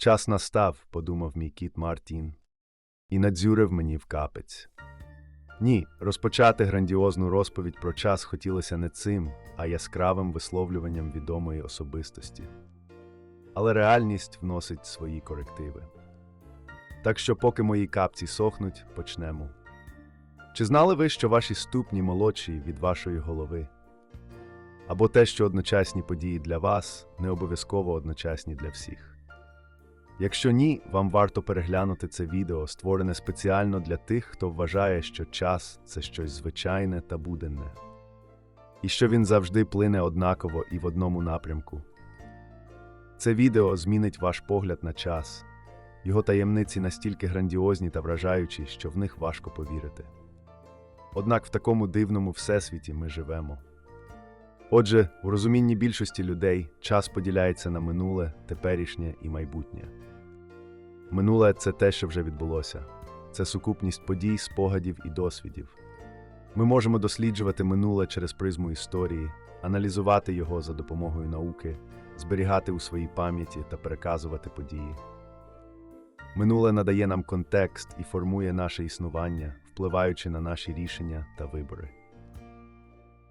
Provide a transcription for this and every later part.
Час настав, подумав мій кіт Мартін, і надзюрив мені в капець. Ні, розпочати грандіозну розповідь про час хотілося не цим, а яскравим висловлюванням відомої особистості. Але реальність вносить свої корективи. Так що, поки мої капці сохнуть, почнемо. Чи знали ви, що ваші ступні молодші від вашої голови? Або те, що одночасні події для вас не обов'язково одночасні для всіх? Якщо ні, вам варто переглянути це відео, створене спеціально для тих, хто вважає, що час це щось звичайне та буденне, і що він завжди плине однаково і в одному напрямку. Це відео змінить ваш погляд на час, його таємниці настільки грандіозні та вражаючі, що в них важко повірити. Однак в такому дивному всесвіті ми живемо. Отже, у розумінні більшості людей час поділяється на минуле, теперішнє і майбутнє. Минуле це те, що вже відбулося, це сукупність подій, спогадів і досвідів. Ми можемо досліджувати минуле через призму історії, аналізувати його за допомогою науки, зберігати у своїй пам'яті та переказувати події. Минуле надає нам контекст і формує наше існування, впливаючи на наші рішення та вибори.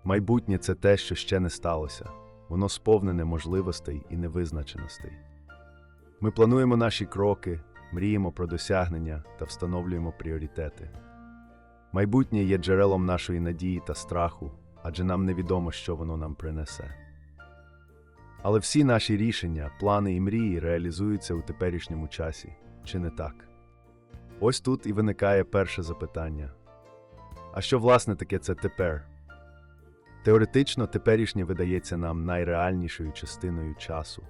Майбутнє це те, що ще не сталося, воно сповнене можливостей і невизначеностей. Ми плануємо наші кроки, мріємо про досягнення та встановлюємо пріоритети. Майбутнє є джерелом нашої надії та страху, адже нам невідомо, що воно нам принесе. Але всі наші рішення, плани і мрії реалізуються у теперішньому часі, чи не так? Ось тут і виникає перше запитання: а що власне таке це тепер? Теоретично теперішнє видається нам найреальнішою частиною часу.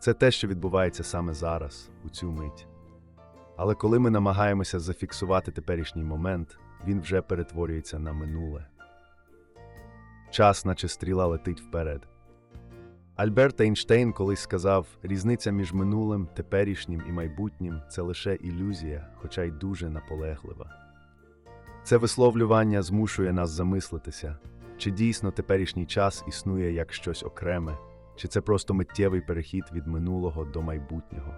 Це те, що відбувається саме зараз, у цю мить. Але коли ми намагаємося зафіксувати теперішній момент, він вже перетворюється на минуле. Час, наче стріла, летить вперед. Альберт Ейнштейн колись сказав: різниця між минулим, теперішнім і майбутнім це лише ілюзія, хоча й дуже наполеглива. Це висловлювання змушує нас замислитися, чи дійсно теперішній час існує як щось окреме, чи це просто миттєвий перехід від минулого до майбутнього.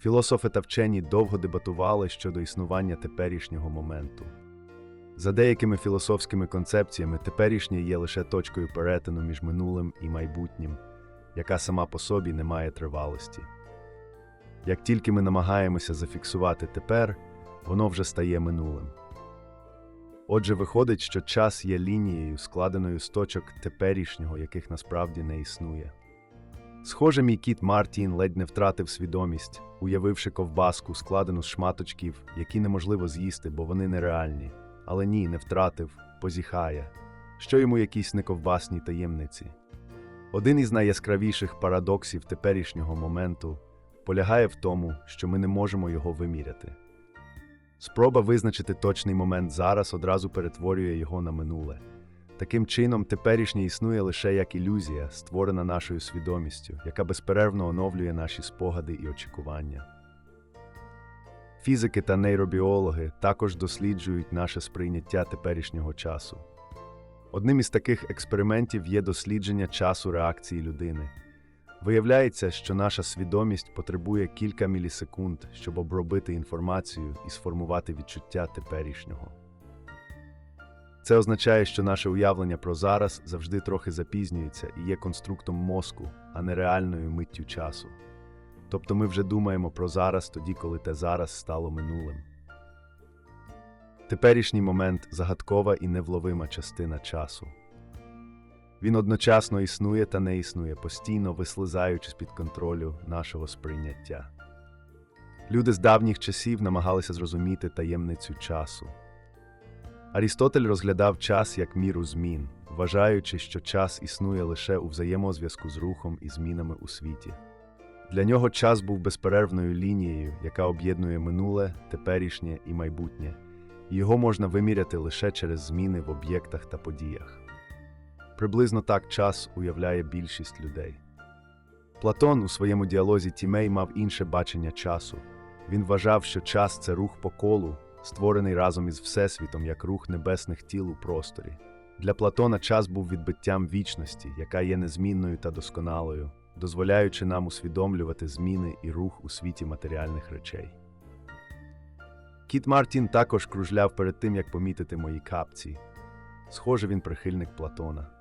Філософи та вчені довго дебатували щодо існування теперішнього моменту. За деякими філософськими концепціями, теперішнє є лише точкою перетину між минулим і майбутнім, яка сама по собі не має тривалості. Як тільки ми намагаємося зафіксувати тепер, воно вже стає минулим. Отже, виходить, що час є лінією, складеною з точок теперішнього, яких насправді не існує. Схоже, мій кіт Мартін ледь не втратив свідомість, уявивши ковбаску, складену з шматочків, які неможливо з'їсти, бо вони нереальні. Але ні, не втратив, позіхає, що йому якісь нековбасні таємниці. Один із найяскравіших парадоксів теперішнього моменту полягає в тому, що ми не можемо його виміряти. Спроба визначити точний момент зараз одразу перетворює його на минуле. Таким чином, теперішнє існує лише як ілюзія, створена нашою свідомістю, яка безперервно оновлює наші спогади і очікування. Фізики та нейробіологи також досліджують наше сприйняття теперішнього часу. Одним із таких експериментів є дослідження часу реакції людини. Виявляється, що наша свідомість потребує кілька мілісекунд, щоб обробити інформацію і сформувати відчуття теперішнього. Це означає, що наше уявлення про зараз завжди трохи запізнюється і є конструктом мозку, а не реальною миттю часу. Тобто ми вже думаємо про зараз тоді, коли те зараз стало минулим. Теперішній момент загадкова і невловима частина часу. Він одночасно існує та не існує, постійно вислизаючи з-під контролю нашого сприйняття. Люди з давніх часів намагалися зрозуміти таємницю часу. Арістотель розглядав час як міру змін, вважаючи, що час існує лише у взаємозв'язку з рухом і змінами у світі. Для нього час був безперервною лінією, яка об'єднує минуле, теперішнє і майбутнє, і його можна виміряти лише через зміни в об'єктах та подіях. Приблизно так час уявляє більшість людей. Платон у своєму діалозі Тімей мав інше бачення часу. Він вважав, що час це рух по колу, створений разом із Всесвітом як рух небесних тіл у просторі. Для Платона час був відбиттям вічності, яка є незмінною та досконалою, дозволяючи нам усвідомлювати зміни і рух у світі матеріальних речей. Кіт Мартін також кружляв перед тим, як помітити мої капці. Схоже, він прихильник Платона.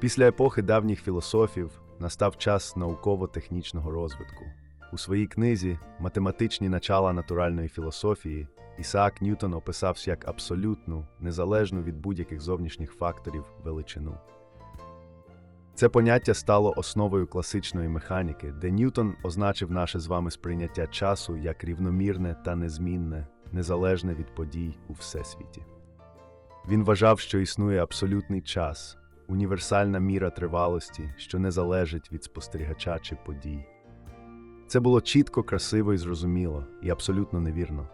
Після епохи давніх філософів настав час науково-технічного розвитку. У своїй книзі Математичні начала натуральної філософії Ісаак Ньютон описався як абсолютну, незалежну від будь-яких зовнішніх факторів величину. Це поняття стало основою класичної механіки, де Ньютон означив наше з вами сприйняття часу як рівномірне та незмінне, незалежне від подій у всесвіті. Він вважав, що існує абсолютний час, універсальна міра тривалості, що не залежить від спостерігача чи подій. Це було чітко, красиво і зрозуміло, і абсолютно невірно.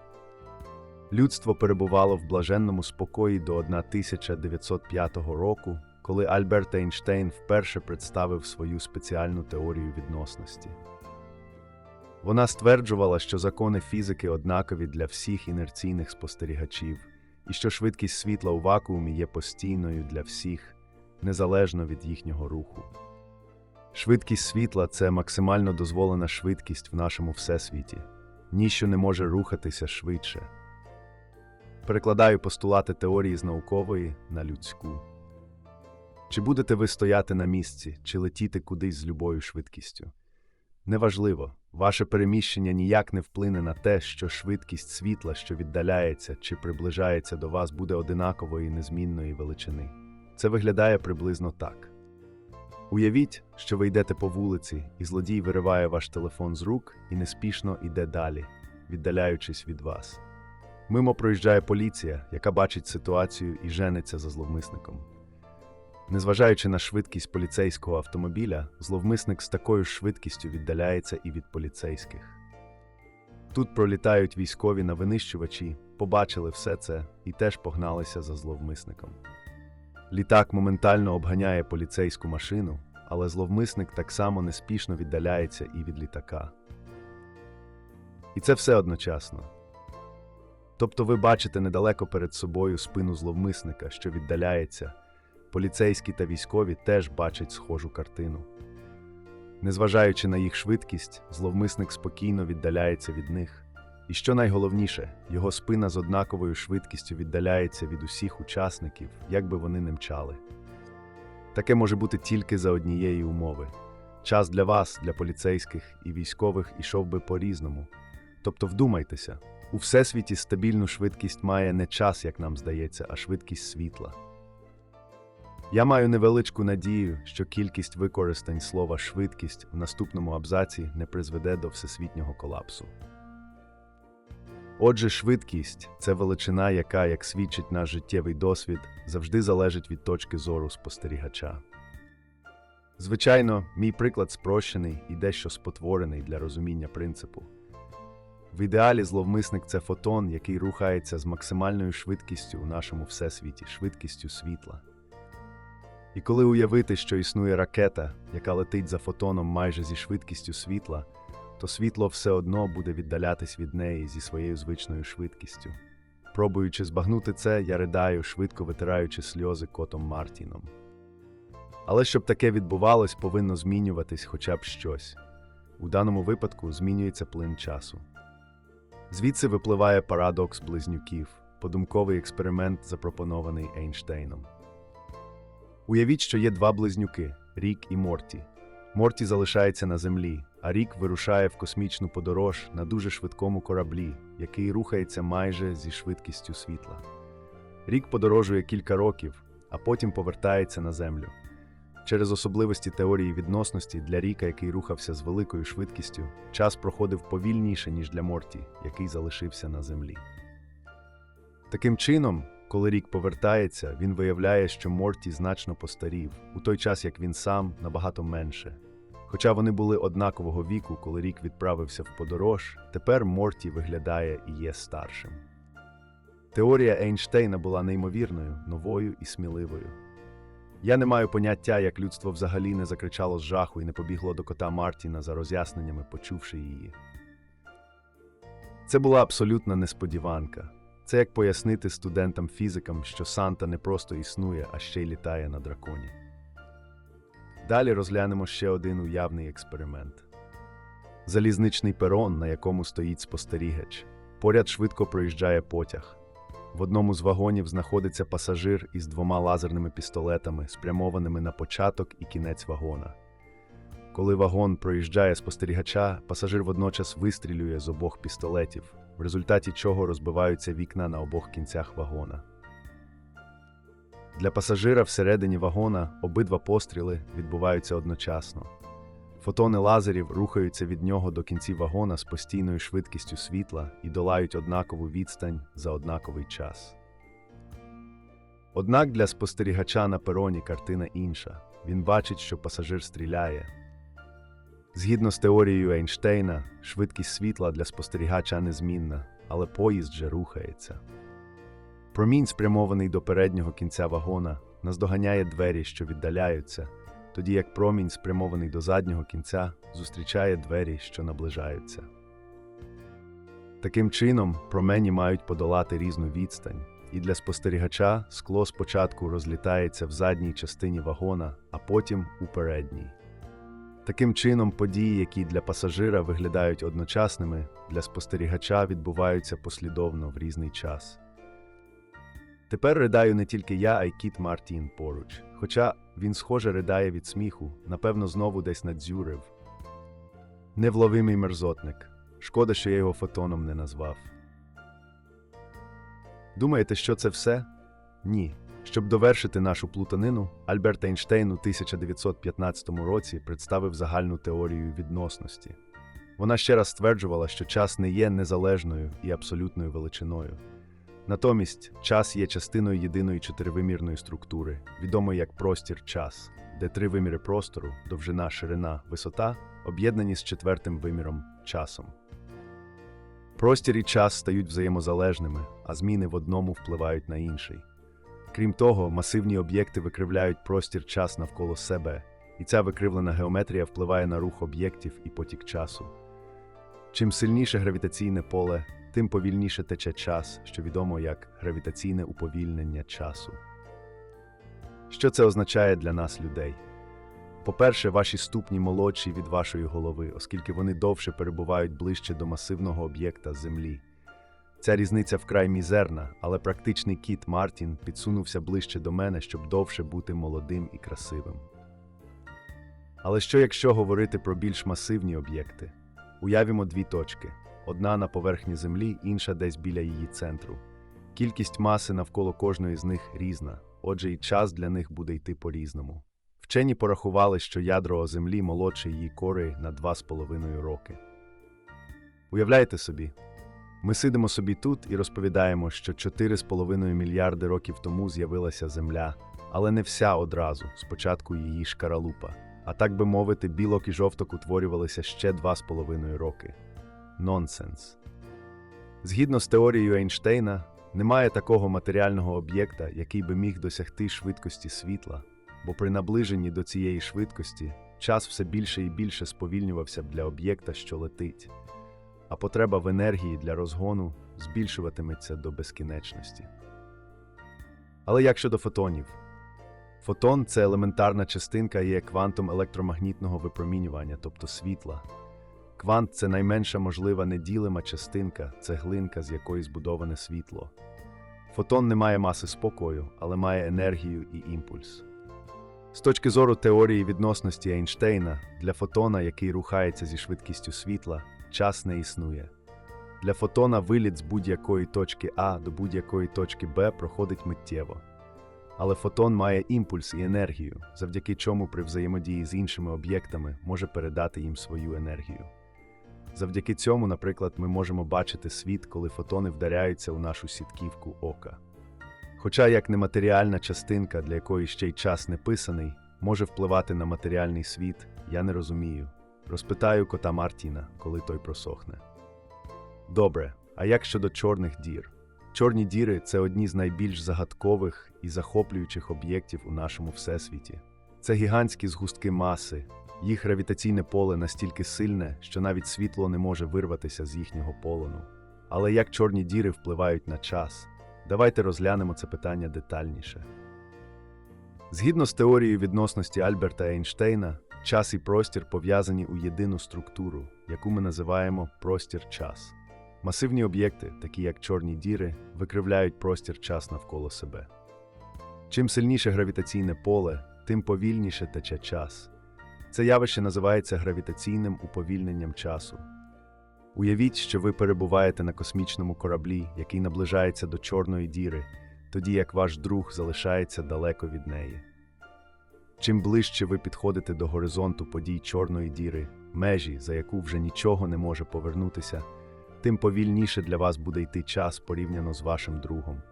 Людство перебувало в блаженному спокої до 1905 року, коли Альберт Ейнштейн вперше представив свою спеціальну теорію відносності. Вона стверджувала, що закони фізики однакові для всіх інерційних спостерігачів, і що швидкість світла у вакуумі є постійною для всіх, незалежно від їхнього руху. Швидкість світла це максимально дозволена швидкість в нашому всесвіті. Ніщо не може рухатися швидше. Перекладаю постулати теорії з наукової на людську. Чи будете ви стояти на місці, чи летіти кудись з любою швидкістю? Неважливо, ваше переміщення ніяк не вплине на те, що швидкість світла, що віддаляється чи приближається до вас, буде одинакової незмінної величини. Це виглядає приблизно так. Уявіть, що ви йдете по вулиці, і злодій вириває ваш телефон з рук і неспішно йде далі, віддаляючись від вас. Мимо проїжджає поліція, яка бачить ситуацію і жениться за зловмисником. Незважаючи на швидкість поліцейського автомобіля, зловмисник з такою швидкістю віддаляється і від поліцейських. Тут пролітають військові на винищувачі, побачили все це і теж погналися за зловмисником. Літак моментально обганяє поліцейську машину, але зловмисник так само неспішно віддаляється і від літака. І це все одночасно. Тобто ви бачите недалеко перед собою спину зловмисника, що віддаляється. Поліцейські та військові теж бачать схожу картину. Незважаючи на їх швидкість, зловмисник спокійно віддаляється від них. І що найголовніше, його спина з однаковою швидкістю віддаляється від усіх учасників, як би вони не мчали. Таке може бути тільки за однієї умови. Час для вас, для поліцейських і військових ішов би по-різному. Тобто вдумайтеся, у всесвіті стабільну швидкість має не час, як нам здається, а швидкість світла. Я маю невеличку надію, що кількість використань слова швидкість в наступному абзаці не призведе до всесвітнього колапсу. Отже, швидкість це величина, яка, як свідчить наш життєвий досвід, завжди залежить від точки зору спостерігача. Звичайно, мій приклад спрощений і дещо спотворений для розуміння принципу. В ідеалі зловмисник це фотон, який рухається з максимальною швидкістю у нашому всесвіті, швидкістю світла. І коли уявити, що існує ракета, яка летить за фотоном майже зі швидкістю світла, то світло все одно буде віддалятись від неї зі своєю звичною швидкістю. Пробуючи збагнути це, я ридаю, швидко витираючи сльози котом Мартіном. Але щоб таке відбувалось, повинно змінюватись хоча б щось. У даному випадку змінюється плин часу. Звідси випливає парадокс близнюків, подумковий експеримент, запропонований Ейнштейном. Уявіть, що є два близнюки Рік і Морті. Морті залишається на землі, а Рік вирушає в космічну подорож на дуже швидкому кораблі, який рухається майже зі швидкістю світла. Рік подорожує кілька років, а потім повертається на землю. Через особливості теорії відносності для Ріка, який рухався з великою швидкістю, час проходив повільніше, ніж для Морті, який залишився на землі. Таким чином, коли рік повертається, він виявляє, що Морті значно постарів, у той час як він сам набагато менше. Хоча вони були однакового віку, коли рік відправився в подорож, тепер Морті виглядає і є старшим. Теорія Ейнштейна була неймовірною, новою і сміливою. Я не маю поняття, як людство взагалі не закричало з жаху і не побігло до кота Мартіна за роз'ясненнями, почувши її. Це була абсолютна несподіванка. Це як пояснити студентам-фізикам, що Санта не просто існує, а ще й літає на драконі. Далі розглянемо ще один уявний експеримент. Залізничний перон, на якому стоїть спостерігач. Поряд швидко проїжджає потяг. В одному з вагонів знаходиться пасажир із двома лазерними пістолетами, спрямованими на початок і кінець вагона. Коли вагон проїжджає спостерігача, пасажир водночас вистрілює з обох пістолетів, в результаті чого розбиваються вікна на обох кінцях вагона. Для пасажира всередині вагона обидва постріли відбуваються одночасно. Фотони лазерів рухаються від нього до кінців вагона з постійною швидкістю світла і долають однакову відстань за однаковий час. Однак для спостерігача на пероні картина інша. Він бачить, що пасажир стріляє. Згідно з теорією Ейнштейна, швидкість світла для спостерігача незмінна, але поїзд же рухається. Промінь, спрямований до переднього кінця вагона, наздоганяє двері, що віддаляються, тоді як промінь, спрямований до заднього кінця, зустрічає двері, що наближаються. Таким чином, промені мають подолати різну відстань, і для спостерігача скло спочатку розлітається в задній частині вагона, а потім у передній. Таким чином, події, які для пасажира виглядають одночасними, для спостерігача відбуваються послідовно в різний час. Тепер ридаю не тільки я, а й кіт Мартін поруч. Хоча він, схоже, ридає від сміху, напевно, знову десь надзюрив. Невловимий мерзотник. Шкода, що я його фотоном не назвав. Думаєте, що це все? Ні. Щоб довершити нашу плутанину, Альберт Ейнштейн у 1915 році представив загальну теорію відносності. Вона ще раз стверджувала, що час не є незалежною і абсолютною величиною. Натомість час є частиною єдиної чотиривимірної структури, відомої як простір-час, де три виміри простору довжина, ширина, висота об'єднані з четвертим виміром часом. Простір і час стають взаємозалежними, а зміни в одному впливають на інший. Крім того, масивні об'єкти викривляють простір-час навколо себе, і ця викривлена геометрія впливає на рух об'єктів і потік часу. Чим сильніше гравітаційне поле, тим повільніше тече час, що відомо як гравітаційне уповільнення часу. Що це означає для нас, людей? По-перше, ваші ступні молодші від вашої голови, оскільки вони довше перебувають ближче до масивного об'єкта Землі. Ця різниця вкрай мізерна, але практичний кіт Мартін підсунувся ближче до мене, щоб довше бути молодим і красивим. Але що якщо говорити про більш масивні об'єкти? Уявімо дві точки: одна на поверхні Землі, інша десь біля її центру. Кількість маси навколо кожної з них різна, отже, і час для них буде йти по-різному. Вчені порахували, що ядро Землі молодше її кори на 2,5 роки. Уявляєте собі, ми сидимо собі тут і розповідаємо, що 4,5 мільярди років тому з'явилася Земля, але не вся одразу, спочатку її шкаралупа. А так би мовити, білок і жовток утворювалися ще 2,5 роки. Нонсенс. Згідно з теорією Ейнштейна, немає такого матеріального об'єкта, який би міг досягти швидкості світла, бо при наближенні до цієї швидкості час все більше і більше сповільнювався б для об'єкта, що летить, а потреба в енергії для розгону збільшуватиметься до безкінечності. Але як щодо фотонів? Фотон це елементарна частинка є квантом електромагнітного випромінювання, тобто світла. Квант це найменша можлива неділима частинка, цеглинка, з якої збудоване світло. Фотон не має маси спокою, але має енергію і імпульс. З точки зору теорії відносності Ейнштейна, для фотона, який рухається зі швидкістю світла, час не існує. Для фотона виліт з будь-якої точки А до будь-якої точки Б проходить миттєво. Але фотон має імпульс і енергію, завдяки чому при взаємодії з іншими об'єктами може передати їм свою енергію. Завдяки цьому, наприклад, ми можемо бачити світ, коли фотони вдаряються у нашу сітківку ока. Хоча як нематеріальна частинка, для якої ще й час не писаний, може впливати на матеріальний світ, я не розумію. Розпитаю кота Мартіна, коли той просохне. Добре, а як щодо чорних дір? Чорні діри це одні з найбільш загадкових і захоплюючих об'єктів у нашому всесвіті. Це гігантські згустки маси, їх гравітаційне поле настільки сильне, що навіть світло не може вирватися з їхнього полону. Але як чорні діри впливають на час? Давайте розглянемо це питання детальніше. Згідно з теорією відносності Альберта Ейнштейна, час і простір пов'язані у єдину структуру, яку ми називаємо простір-час. Масивні об'єкти, такі як чорні діри, викривляють простір-час навколо себе. Чим сильніше гравітаційне поле, тим повільніше тече час. Це явище називається гравітаційним уповільненням часу. Уявіть, що ви перебуваєте на космічному кораблі, який наближається до чорної діри, тоді як ваш друг залишається далеко від неї. Чим ближче ви підходите до горизонту подій чорної діри, межі, за яку вже нічого не може повернутися, тим повільніше для вас буде йти час порівняно з вашим другом.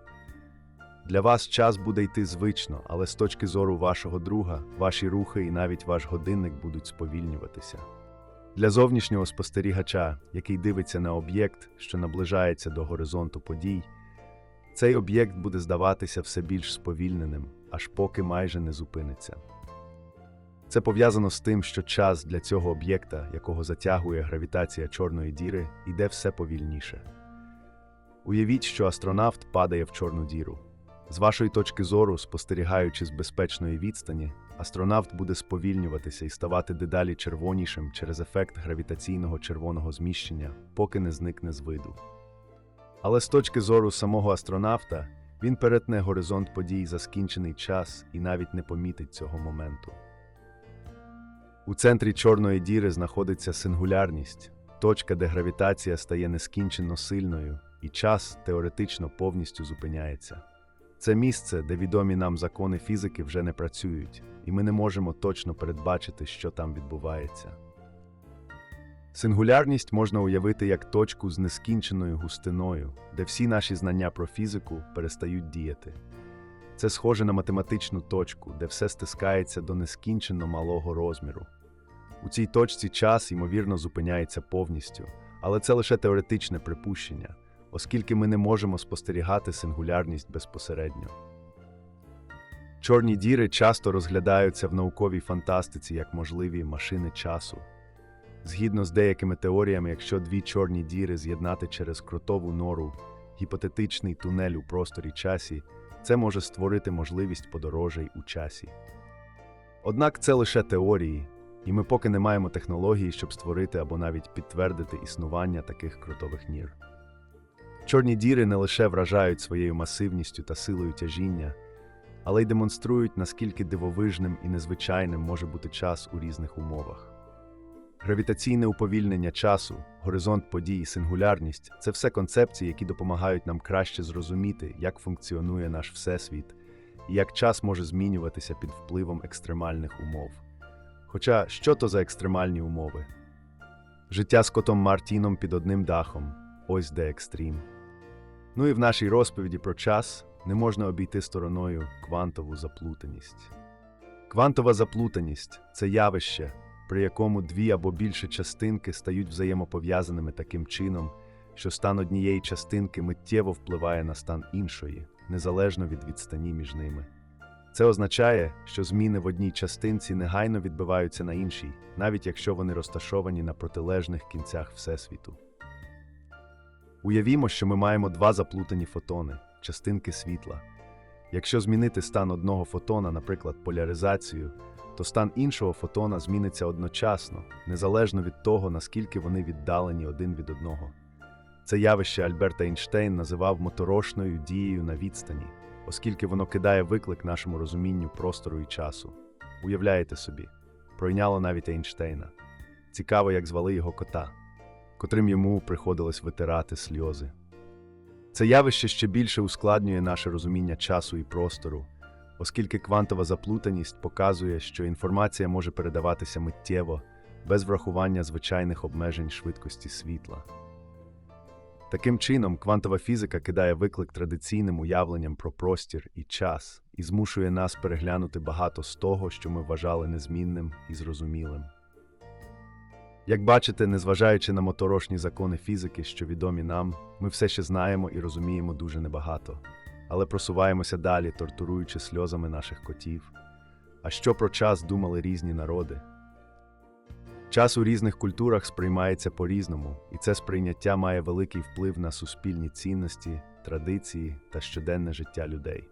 Для вас час буде йти звично, але з точки зору вашого друга, ваші рухи і навіть ваш годинник будуть сповільнюватися. Для зовнішнього спостерігача, який дивиться на об'єкт, що наближається до горизонту подій, цей об'єкт буде здаватися все більш сповільненим, аж поки майже не зупиниться. Це пов'язано з тим, що час для цього об'єкта, якого затягує гравітація чорної діри, йде все повільніше. Уявіть, що астронавт падає в чорну діру. З вашої точки зору, спостерігаючи з безпечної відстані, астронавт буде сповільнюватися і ставати дедалі червонішим через ефект гравітаційного червоного зміщення, поки не зникне з виду. Але з точки зору самого астронавта, він перетне горизонт подій за скінчений час і навіть не помітить цього моменту. У центрі чорної діри знаходиться сингулярність, точка, де гравітація стає нескінченно сильною, і час теоретично повністю зупиняється. Це місце, де відомі нам закони фізики вже не працюють, і ми не можемо точно передбачити, що там відбувається. Сингулярність можна уявити як точку з нескінченою густиною, де всі наші знання про фізику перестають діяти. Це схоже на математичну точку, де все стискається до нескінченно малого розміру. У цій точці час, ймовірно, зупиняється повністю, але це лише теоретичне припущення, оскільки ми не можемо спостерігати сингулярність безпосередньо. Чорні діри часто розглядаються в науковій фантастиці як можливі машини часу. Згідно з деякими теоріями, якщо дві чорні діри з'єднати через кротову нору, гіпотетичний тунель у просторі часі, це може створити можливість подорожей у часі. Однак це лише теорії, і ми поки не маємо технології, щоб створити або навіть підтвердити існування таких кротових нір. Чорні діри не лише вражають своєю масивністю та силою тяжіння, але й демонструють, наскільки дивовижним і незвичайним може бути час у різних умовах. Гравітаційне уповільнення часу, горизонт подій і сингулярність це все концепції, які допомагають нам краще зрозуміти, як функціонує наш всесвіт і як час може змінюватися під впливом екстремальних умов. Хоча що то за екстремальні умови? Життя з котом Мартіном під одним дахом ось де екстрім. Ну і в нашій розповіді про час не можна обійти стороною квантову заплутаність. Квантова заплутаність це явище, при якому дві або більше частинки стають взаємопов'язаними таким чином, що стан однієї частинки миттєво впливає на стан іншої, незалежно від відстані між ними. Це означає, що зміни в одній частинці негайно відбиваються на іншій, навіть якщо вони розташовані на протилежних кінцях Всесвіту. Уявімо, що ми маємо два заплутані фотони частинки світла. Якщо змінити стан одного фотона, наприклад, поляризацію, то стан іншого фотона зміниться одночасно, незалежно від того, наскільки вони віддалені один від одного. Це явище Альберт Ейнштейн називав моторошною дією на відстані, оскільки воно кидає виклик нашому розумінню простору і часу. Уявляєте собі, пройняло навіть Ейнштейна. Цікаво, як звали його кота, котрим йому приходилось витирати сльози. Це явище ще більше ускладнює наше розуміння часу і простору, оскільки квантова заплутаність показує, що інформація може передаватися миттєво, без врахування звичайних обмежень швидкості світла. Таким чином, квантова фізика кидає виклик традиційним уявленням про простір і час і змушує нас переглянути багато з того, що ми вважали незмінним і зрозумілим. Як бачите, незважаючи на моторошні закони фізики, що відомі нам, ми все ще знаємо і розуміємо дуже небагато, але просуваємося далі, тортуруючи сльозами наших котів. А що про час думали різні народи? Час у різних культурах сприймається по-різному, і це сприйняття має великий вплив на суспільні цінності, традиції та щоденне життя людей.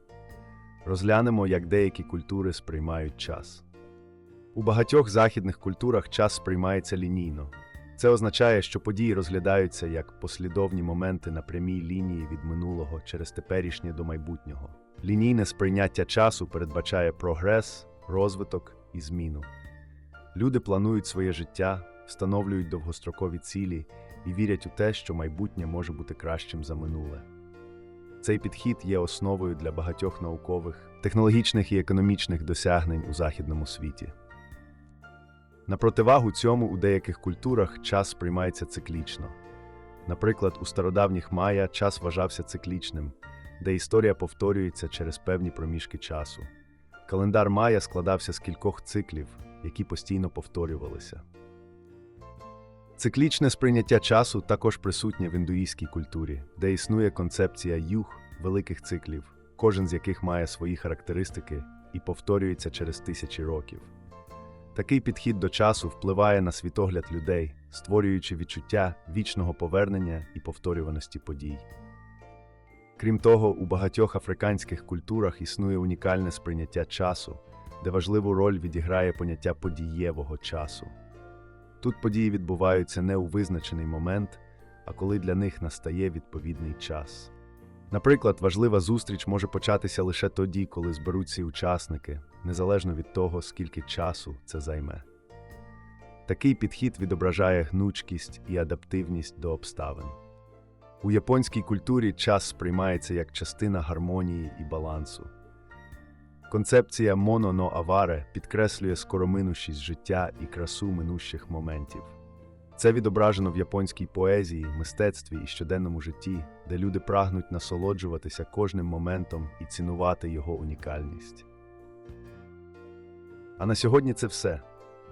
Розглянемо, як деякі культури сприймають час. У багатьох західних культурах час сприймається лінійно. Це означає, що події розглядаються як послідовні моменти на прямій лінії від минулого через теперішнє до майбутнього. Лінійне сприйняття часу передбачає прогрес, розвиток і зміну. Люди планують своє життя, встановлюють довгострокові цілі і вірять у те, що майбутнє може бути кращим за минуле. Цей підхід є основою для багатьох наукових, технологічних і економічних досягнень у західному світі. На противагу цьому у деяких культурах час сприймається циклічно. Наприклад, у стародавніх майя час вважався циклічним, де історія повторюється через певні проміжки часу. Календар майя складався з кількох циклів, які постійно повторювалися. Циклічне сприйняття часу також присутнє в індуїзькій культурі, де існує концепція юг великих циклів, кожен з яких має свої характеристики і повторюється через тисячі років. Такий підхід до часу впливає на світогляд людей, створюючи відчуття вічного повернення і повторюваності подій. Крім того, у багатьох африканських культурах існує унікальне сприйняття часу, де важливу роль відіграє поняття подієвого часу. Тут події відбуваються не у визначений момент, а коли для них настає відповідний час. Наприклад, важлива зустріч може початися лише тоді, коли зберуться учасники, незалежно від того, скільки часу це займе. Такий підхід відображає гнучкість і адаптивність до обставин. У японській культурі час сприймається як частина гармонії і балансу. Концепція моно-но аваре підкреслює скороминущість життя і красу минущих моментів. Це відображено в японській поезії, мистецтві і щоденному житті, де люди прагнуть насолоджуватися кожним моментом і цінувати його унікальність. А на сьогодні це все.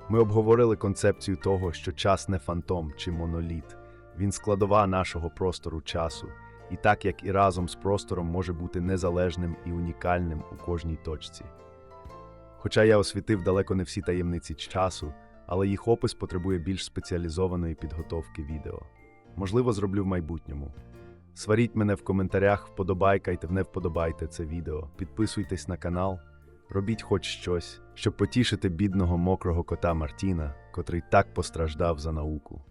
Ми обговорили концепцію того, що час не фантом чи моноліт, він складова нашого простору часу, і так як і разом з простором може бути незалежним і унікальним у кожній точці. Хоча я освітив далеко не всі таємниці часу, але їх опис потребує більш спеціалізованої підготовки відео. Можливо, зроблю в майбутньому. Сваріть мене в коментарях, вподобайкайте, не вподобайте це відео, підписуйтесь на канал, робіть хоч щось, щоб потішити бідного мокрого кота Мартіна, котрий так постраждав за науку.